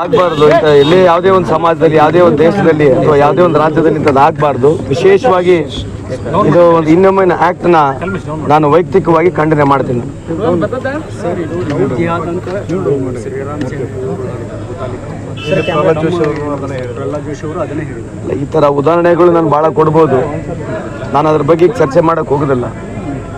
ಆಗ್ಬಾರ್ದು ಅಂತ ಇಲ್ಲಿ ಯಾವುದೇ ಒಂದು ಸಮಾಜದಲ್ಲಿ, ಯಾವುದೇ ಒಂದು ದೇಶದಲ್ಲಿ ಅಥವಾ ಯಾವುದೇ ಒಂದು ರಾಜ್ಯದಲ್ಲಿ ಇಂಥದ್ದು ಆಗಬಾರ್ದು. ವಿಶೇಷವಾಗಿ ಇದು ಒಂದು ಇನ್ನೊಮ್ಮೆ ಆಕ್ಟ್ನ ನಾನು ವೈಯಕ್ತಿಕವಾಗಿ ಖಂಡನೆ ಮಾಡ್ತೀನಿ. ಈ ತರ ಉದಾಹರಣೆಗಳು ನಾನು ಭಾಳ ಕೊಡ್ಬೋದು. ನಾನು ಅದ್ರ ಬಗ್ಗೆ ಚರ್ಚೆ ಮಾಡಕ್ ಹೋಗೋದಿಲ್ಲ.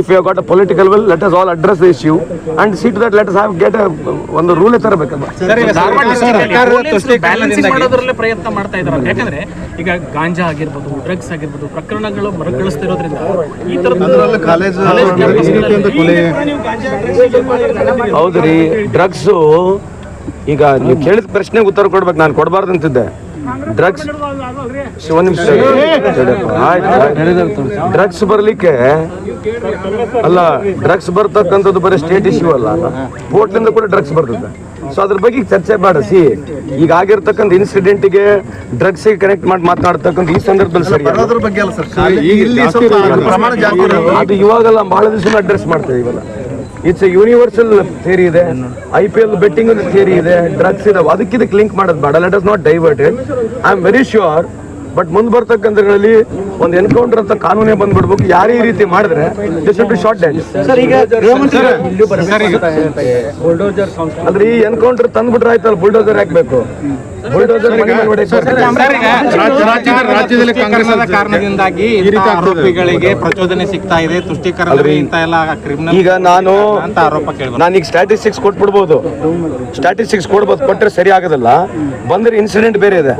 if you got a political will let us all address the issue and seat that let us have get ಒಂದು ರೂಲೇ ತರಬೇಕಲ್ಲ ಪ್ರಯತ್ನ ಮಾಡ್ತಾ ಇದ್ದಾರೆ ಯಾಕಂದ್ರೆ ಈಗ ಗಾಂಜಾ ಆಗಿರ್ಬೋದು ಡ್ರಗ್ಸ್ ಆಗಿರ್ಬೋದು ಪ್ರಕರಣಗಳು ಮರುಕಳಿಸ್ತಿರೋದ್ರಿಂದ ಈ ತರದ ಕಾಲೇಜ್ ಹೌದ್ರಿ ಡ್ರಗ್ಸು ಈಗ ನೀವು ಕೇಳಿದ ಪ್ರಶ್ನೆಗೆ ಉತ್ತರ ಕೊಡ್ಬೇಕು ನಾನು ಕೊಡಬಾರ್ದು ಅಂತಿದ್ದೆ. ಡ್ರಗ್ಸ್ ಒಂದು ನಿಮಿಷ ಡ್ರಗ್ಸ್ ಬರ್ಲಿಕ್ಕೆ ಅಲ್ಲ ಡ್ರಗ್ಸ್ ಬರ್ತಕ್ಕಂಥದ್ದು ಬರೀ ಸ್ಟೇಟ್ ಇಶ್ಯೂ ಅಲ್ಲ ಬೋಟ್ಲಿಂದ ಕೂಡ ಡ್ರಗ್ಸ್ ಬರ್ತದೆ ಸೊ ಅದ್ರ ಬಗ್ಗೆ ಚರ್ಚೆ ಬೇಡ ಸಿ ಈಗ ಆಗಿರ್ತಕ್ಕಂಥ ಇನ್ಸಿಡೆಂಟಿಗೆ ಡ್ರಗ್ಸಿಗೆ ಕನೆಕ್ಟ್ ಮಾಡಿ ಮಾತನಾಡ್ತಕ್ಕಂಥ ಈ ಸಂದರ್ಭದಲ್ಲಿ ಸರಿ. ಅದು ಇವಾಗೆಲ್ಲ ಬಹಳ ದಿವಸ ಅಡ್ರೆಸ್ ಮಾಡ್ತೇವೆ ಇವೆಲ್ಲ ಇಟ್ಸ್ ಎ ಯೂನಿವರ್ಸಲ್ ಥಿಯರಿ ಇದೆ. I P L betting theory ಇದೆ. ಡ್ರಗ್ಸ್ ಇದಾವೆ. ಅದಕ್ಕೆ ಇದಕ್ಕೆ ಲಿಂಕ್ ಮಾಡೋದು ಬೇಡ. Let us not diverted I am very sure but ಮುಂದೆ ಬರ್ತಕ್ಕಂಥದ್ರಲ್ಲಿ ಒಂದು ಎನ್ಕೌಂಟರ್ ಅಂತ ಕಾನೂನೇ ಬಂದ್ಬಿಡ್ಬೇಕು. ಯಾರೇ ಈ ರೀತಿ ಮಾಡಿದ್ರೆ this B short dance sir ಈಗ ಬುಲ್ಡೋಜರ್ ಸಂಸ್ಥೆ. ಅಂದ್ರೆ ಈ ಎನ್ಕೌಂಟರ್ ತಂದ್ಬಿಟ್ರೆ ಆಯ್ತಲ್ಲ ಬುಲ್ಡೋಸರ್ ಹಾಕ್ಬೇಕು. ರಾಜ್ಯದಲ್ಲಿ ಕಾಂಗ್ರೆಸ್ ಆದ ಕಾರಣದಿಂದಾಗಿ ರೀತಿ ಆರೋಪಿಗಳಿಗೆ ಪ್ರಚೋದನೆ ಸಿಗ್ತಾ ಇದೆ. ತುಷ್ಟೀಕರಣ ಇಂತ ಎಲ್ಲ ಕ್ರಿಮಿನಲ್ ಈಗ ನಾನು ಅಂತ ಆರೋಪ ಕೇಳಿ ನಾನು ಈಗ ಸ್ಟ್ಯಾಟಿಸ್ಟಿಕ್ಸ್ ಕೊಟ್ಬಿಡ್ಬೋದು. ಸ್ಟ್ಯಾಟಿಸ್ಟಿಕ್ಸ್ ಕೊಡ್ಬೋದು ಕೊಟ್ಟರೆ ಸರಿ ಆಗೋದಿಲ್ಲ. ಬಂದ್ರೆ ಇನ್ಸಿಡೆಂಟ್ ಬೇರೆ ಇದೆ.